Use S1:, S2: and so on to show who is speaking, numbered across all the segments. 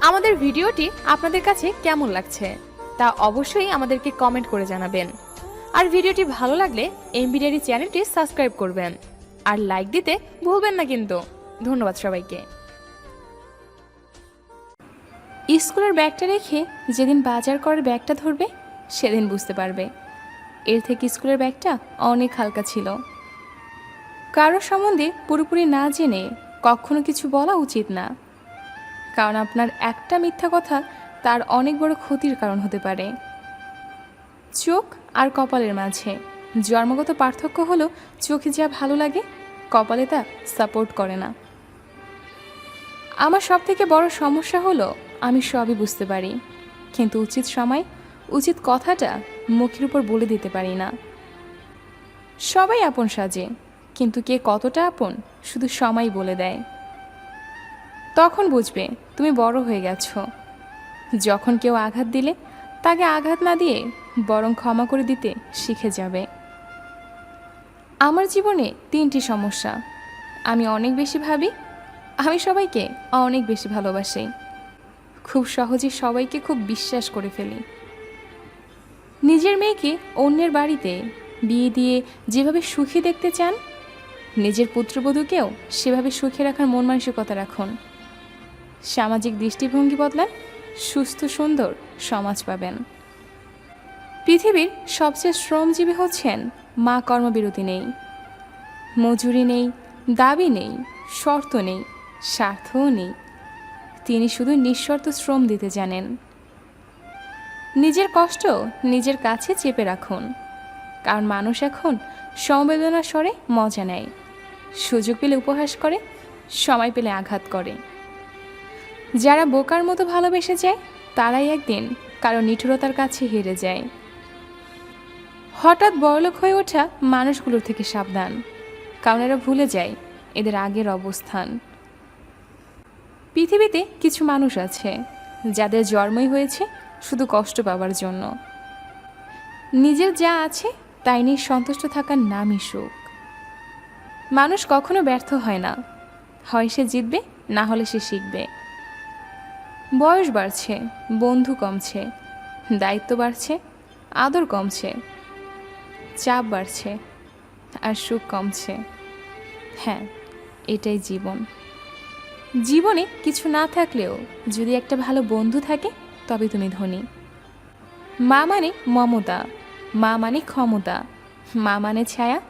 S1: আমাদের ভিডিওটি আপনাদের কাছে কেমন লাগছে তা অবশ্যই আমাদেরকে কমেন্ট করে জানাবেন। আর ভিডিওটি ভালো লাগলে এমবিডিআরি চ্যানেলটি সাবস্ক্রাইব করবেন। আর লাইক দিতে ভুলবেন না কিন্তু। ধন্যবাদ সবাইকে। স্কুলের ব্যাগটা রেখে যেদিন বাজার করার ব্যাগটা ধরবে, সেদিন বুঝতে পারবে। এর থেকে স্কুলের ব্যাগটা অনেক হালকা ছিল। কারও সম্বন্ধে পুরোপুরি না জেনে কখনো কিছু বলা উচিত না। কারণ আপনার একটা মিথ্যা কথা তার অনেক বড় ক্ষতির কারণ হতে পারে। চোখ আর কপালের মাঝে। জন্মগত পার্থক্য হলো চোখে যা ভালো লাগে, কপালে তা সাপোর্ট করে না। আমার সব থেকে বড় সমস্যা হলো আমি সবই বুঝতে পারি। কিন্তু উচিত সময়, উচিত কথাটা মুখের উপর বলে দিতে পারি না। সবাই আপন সাজে, কিন্তু কে কতটা আপন শুধু সময় বলে দেয়। তখন বুঝবে তুমি বড় হয়ে গেছো। যখন কেউ আঘাত দিলে তাকে আঘাত না দিয়ে বরং ক্ষমা করে দিতে শিখে যাবে। আমার জীবনে তিনটি সমস্যা। আমি অনেক বেশি ভাবি, আমি সবাইকে অনেক বেশি ভালোবাসি। খুব সহজে সবাইকে খুব বিশ্বাস করে ফেলি। নিজের মেয়েকে অন্যের বাড়িতে বিয়ে দিয়ে যেভাবে সুখী দেখতে চান, নিজের পুত্রবধূকেও সেভাবে সুখে রাখার মন মানসিকতা রাখুন। সামাজিক দৃষ্টিভঙ্গি বদলান, সুস্থ, সুন্দর সমাজ পাবেন। পৃথিবীর সবচেয়ে শ্রমজীবী হচ্ছেন মা কর্মবিরতি নেই। মজুরি নেই, দাবি নেই, শর্ত নেই, স্বার্থও নেই। তিনি শুধু নিঃশর্ত শ্রম দিতে জানেন। নিজের কষ্ট নিজের কাছে চেপে রাখুন, কারণ মানুষ এখন সমবেদনা স্বরে মজা নেয়। সুযোগ পেলে উপহাস করে, সময় পেলে আঘাত করে। যারা বোকার মতো ভালোবেসে যায়, তারাই একদিন কারও নিঠুরতার কাছে হেরে যায়। হঠাৎ বড়লোক হয়ে ওঠা মানুষগুলোর থেকে সাবধান, কারণ এরা ভুলে যায় এদের আগের অবস্থান। পৃথিবীতে কিছু মানুষ আছে, যাদের জন্মই হয়েছে শুধু কষ্ট পাওয়ার জন্য। নিজের যা আছে তাই নিয়ে সন্তুষ্ট থাকার নামই সুখ। মানুষ কখনো ব্যর্থ হয় না, হয় সে জিতবে, না হলে সে শিখবে। বয়স বাড়ছে, বন্ধু কমছে, দায়িত্ব বাড়ছে, আদর কমছে, চাপ বাড়ছে, আর সুখ কমছে। হ্যাঁ এটাই জীবন। জীবনে কিছু না থাকলেও যদি একটা ভালো বন্ধু থাকে, তবে তুমি ধনী। মা মানে মমতা, মা মানে ক্ষমতা, মা মানে ছায়া,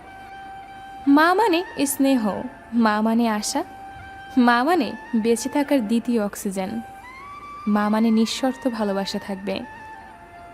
S1: মা মানে স্নেহ, মা মানে আশা, মা মানে বেঁচে থাকার দ্বিতীয় অক্সিজেন। মা মানে নিঃশর্ত ভালোবাসা থাকবে।